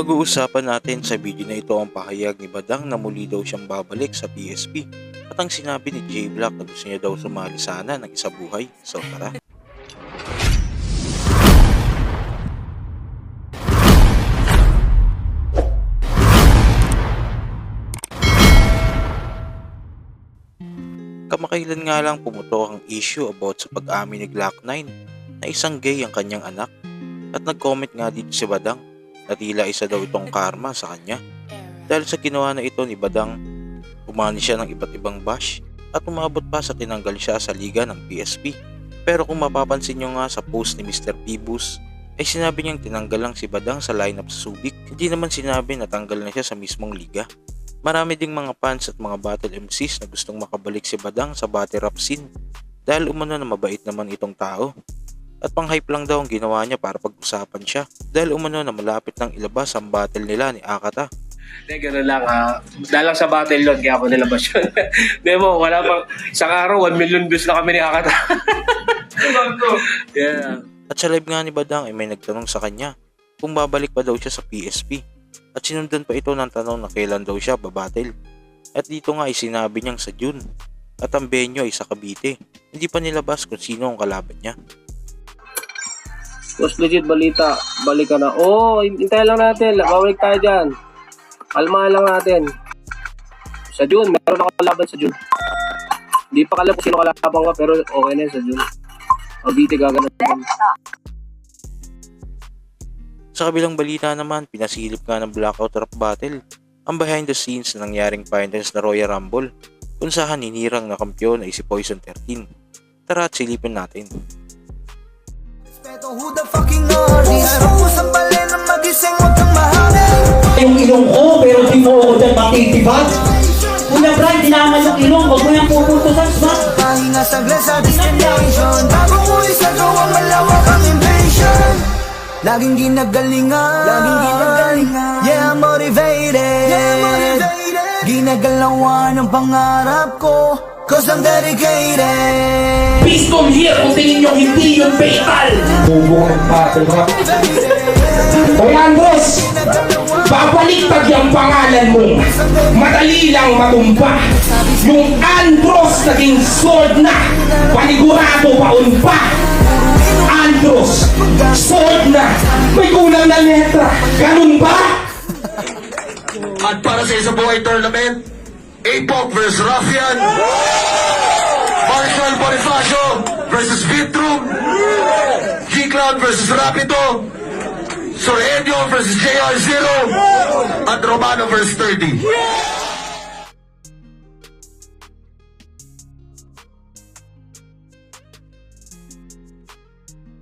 Pag-uusapan natin sa video na ito ang pahayag ni Badang na muli daw siyang babalik sa PSP at ang sinabi ni J Black na gusto niya daw sumali sana ng isa buhay. So tara. Kamakailan nga lang pumutok ang issue about sa pag-amin ni Glock 9 na isang gay ang kanyang anak at nag-comment nga dito si Badang na tila isa daw itong karma sa kanya. Dahil sa ginawa na ito ni Badang, umani siya ng iba't ibang bash at umabot pa sa tinanggal siya sa liga ng PSP. Pero kung mapapansin nyo nga sa post ni Mr. Pibus, ay sinabi niyang tinanggal lang si Badang sa lineup sa Subic. Hindi naman sinabi na tanggal na siya sa mismong liga. Marami ding mga fans at mga battle MCs na gustong makabalik si Badang sa battle rap scene dahil umano na mabait naman itong tao. At pang-hype lang daw ang ginawa niya para pag-usapan siya dahil umano na malapit nang ilabas ang battle nila ni Akata. Hindi, gano'n lang ha. Dahil lang sa battle yun, kaya ako nilabas yun. Hindi mo, wala pang, isang araw, 1 million views na kami ni Akata. yeah. At sa live nga ni Badang ay may nagtanong sa kanya kung babalik pa daw siya sa PSP. At sinundan pa ito ng tanong na kailan daw siya babattle. At dito nga ay sinabi niyang sa June. At ang venue ay sa Cavite. Hindi pa nilabas kung sino ang kalaban niya. Boss legit balita, balik ka na. Oh, hintay lang natin, babalik tayo dyan. Kalmahan lang natin. Sa June, meron ako kalaban sa June. Hindi pa alam kung sino kalaban ko, pero okay na sa June. Mabiti gaganan natin. Sa kabilang balita naman, pinasilip nga ng Blackout Rap Battle ang behind the scenes na nangyaring finals na Royal Rumble kung saan hinirang na kampyon ay si Poison 13. Tara at silipin natin. Respeto who the fucking artist Pero sa bali na magising huwag kang mahalin. Yung ilong ko, pero di mo ako dyan matitibat. Kuya Brad, dinaman yung ilong, huwag mo yung puputusan, ba? Pahinga saglit sa destination. Bago uwi sa gawang malawak ang invasion Laging ginagalingan. Laging ginagalingan. Yeah, I'm motivated. Yeah, motivated. Ginagalawan ang pangarap ko Cause I'm dedicated Pistol here, kung tingin nyo hindi yun fatal. Bubong ng battle rap. Hoy Andros, babaliktad yung pangalan mo. Madali lang matumba. Yung Andros naging sword na, panigurado paun pa. Andros, sword na, may kulang na letra. Ganun ba? At para sa isang buhay tournament, APOC versus Ruffian, Marshall Bonifacio versus Vitrum, G-Cloud versus Rapido, Sorenio versus JR0, at Romano versus 30.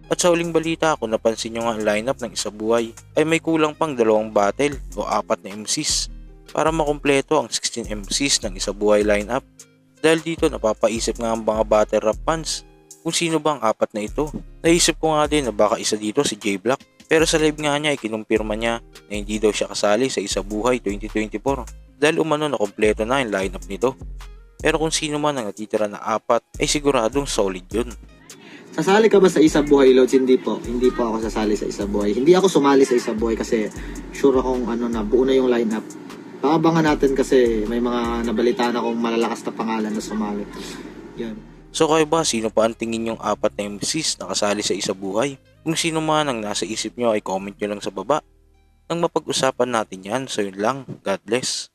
At sa huling balita, kung napansin nyo nga ang lineup ng isa buhay, ay may kulang pang dalawang battle o apat na MCs para makumpleto ang 16 MCs ng isa buhay lineup. Dahil dito napapaisip nga ang mga battle rap fans kung sino ba ang apat na ito. Naisip ko nga din na baka isa dito si J Black pero sa live nga niya ay kinumpirma niya na hindi daw siya kasali sa isa buhay 2024 dahil umano na kompleto na yung lineup nito. Pero kung sino man ang natitira na apat ay siguradong solid yun. Sasali ka ba sa isa buhay loads? Hindi po. Hindi po ako sasali sa isa buhay. Hindi ako sumali sa isa buhay kasi sure akong ano na buo na yung lineup. Paabangan natin kasi may mga nabalitaan akong malalakas na pangalan na sumali. Yan. So kayo ba, sino pa ang tingin yung apat na MCs na kasali sa isa buhay? Kung sino man ang nasa isip nyo ay comment nyo lang sa baba. Nang mapag-usapan natin yan, so yun lang. God bless.